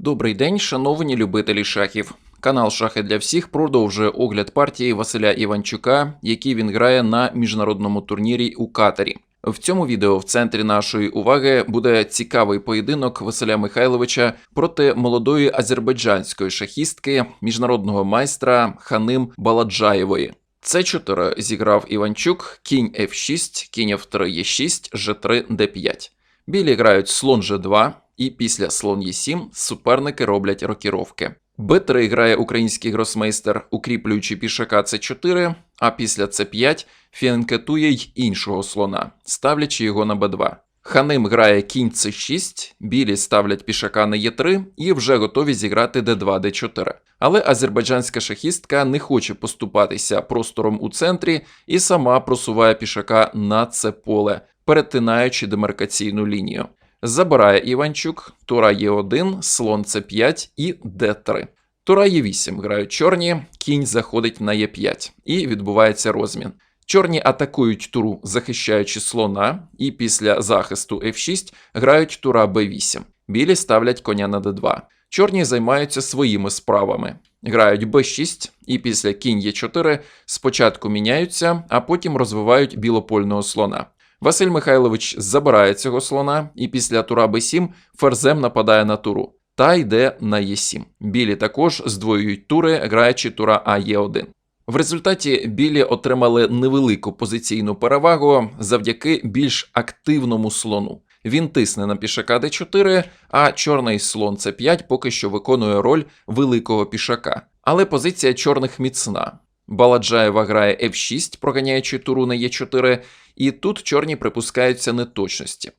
Добрий день, шановні любителі шахів. Канал Шахи для всіх продовжує огляд партії Василя Іванчука, який він грає на міжнародному турнірі у Катарі. В цьому відео в центрі нашої уваги буде цікавий поєдинок Василя Михайловича проти молодої азербайджанської шахістки, міжнародного майстра Ханим Баладжаєвої. Це 4 зіграв Іванчук, кінь F6, кінь F3 Е6, G3 D5. Білі грають слон G2, і після слон Е7 суперники роблять рокіровки. Б3 грає український гросмейстер, укріплюючи пішака С4, а після С5 фіанкетує й іншого слона, ставлячи його на Б2. Ханим грає кінь С6, білі ставлять пішака на Е3 і вже готові зіграти Д2, Д4. Але азербайджанська шахістка не хоче поступатися простором у центрі і сама просуває пішака на це поле, перетинаючи демаркаційну лінію. Забирає Іванчук, тура Е1, слон С5 і Д3. Тура Е8 грають чорні, кінь заходить на Е5 і відбувається розмін. Чорні атакують туру, захищаючи слона, і після захисту F6 грають тура Б8. Білі ставлять коня на Д2. Чорні займаються своїми справами. Грають Б6 і після кінь Е4 спочатку міняються, а потім розвивають білопольного слона. Василь Михайлович забирає цього слона і після тура Б7 ферзем нападає на туру та йде на Е7. Білі також здвоюють тури, граючи тура АЕ1. В результаті білі отримали невелику позиційну перевагу завдяки більш активному слону. Він тисне на пішака d4, а чорний слон c5 поки що виконує роль великого пішака. Але позиція чорних міцна. Баладжаєва грає f6, проганяючи туру на e4, і тут чорні припускаються неточності.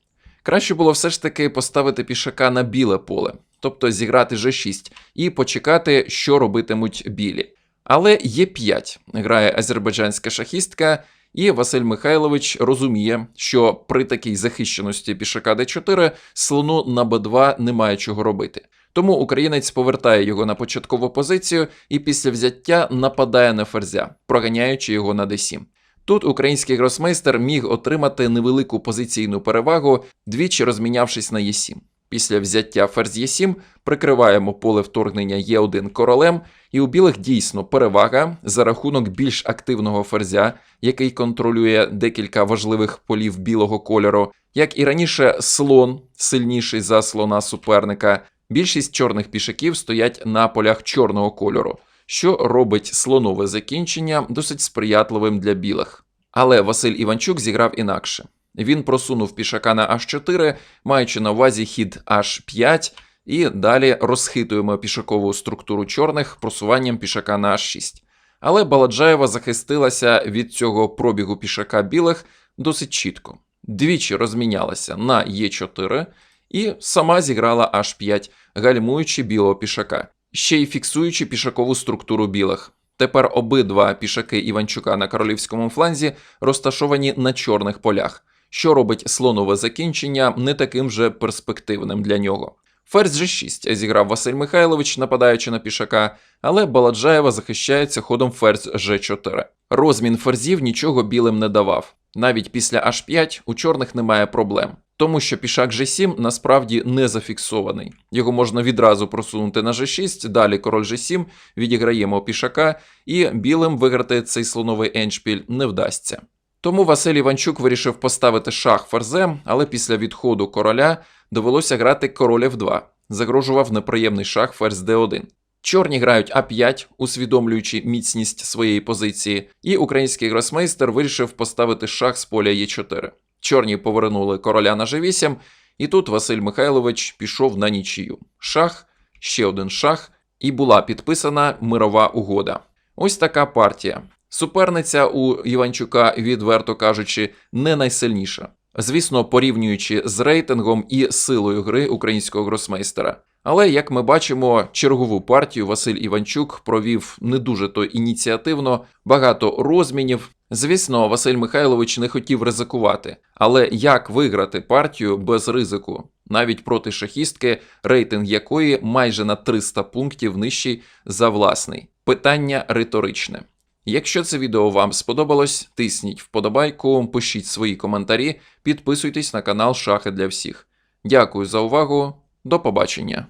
Краще було все ж таки поставити пішака на біле поле, тобто зіграти g6 і почекати, що робитимуть білі. Але Е5 грає азербайджанська шахістка, і Василь Михайлович розуміє, що при такій захищеності пішака d4 слону на b2 немає чого робити. Тому українець повертає його на початкову позицію і після взяття нападає на ферзя, проганяючи його на d7. Тут український гросмейстер міг отримати невелику позиційну перевагу, двічі розмінявшись на Е7. Після взяття ферзь Е7 прикриваємо поле вторгнення Е1 королем, і у білих дійсно перевага за рахунок більш активного ферзя, який контролює декілька важливих полів білого кольору. Як і раніше, слон сильніший за слона суперника. Більшість чорних пішаків стоять на полях чорного кольору, що робить слонове закінчення досить сприятливим для білих. Але Василь Іванчук зіграв інакше. Він просунув пішака на h4, маючи на увазі хід h5, і далі розхитуємо пішакову структуру чорних просуванням пішака на h6. Але Баладжаєва захистилася від цього пробігу пішака білих досить чітко. Двічі розмінялася на Е4 і сама зіграла h5, гальмуючи білого пішака, ще й фіксуючи пішакову структуру білих. Тепер обидва пішаки Іванчука на королівському фланзі розташовані на чорних полях, що робить слонове закінчення не таким же перспективним для нього. Ферзь G6 зіграв Василь Михайлович, нападаючи на пішака, але Баладжаєва захищається ходом ферзь G4. Розмін ферзів нічого білим не давав. Навіть після H5 у чорних немає проблем, тому що пішак G7 насправді не зафіксований. Його можна відразу просунути на G6, далі король G7, відіграємо пішака, і білим виграти цей слоновий еншпіль не вдасться. Тому Василь Іванчук вирішив поставити шах ферзем, але після відходу короля довелося грати король F2, загрожував неприємний шах ферзь D1. Чорні грають А5, усвідомлюючи міцність своєї позиції, і український гросмейстер вирішив поставити шах з поля Е4. Чорні повернули короля на G8, і тут Василь Михайлович пішов на нічию. Шах, ще один шах, і була підписана мирова угода. Ось така партія. Суперниця у Іванчука, відверто кажучи, не найсильніша. Звісно, порівнюючи з рейтингом і силою гри українського гросмейстера. Але як ми бачимо, чергову партію Василь Іванчук провів не дуже то ініціативно, багато розмінів. Звісно, Василь Михайлович не хотів ризикувати, але як виграти партію без ризику, навіть проти шахістки, рейтинг якої майже на 300 пунктів нижчий за власний? Питання риторичне. Якщо це відео вам сподобалось, тисніть вподобайку, пишіть свої коментарі, підписуйтесь на канал Шахи для всіх. Дякую за увагу, до побачення.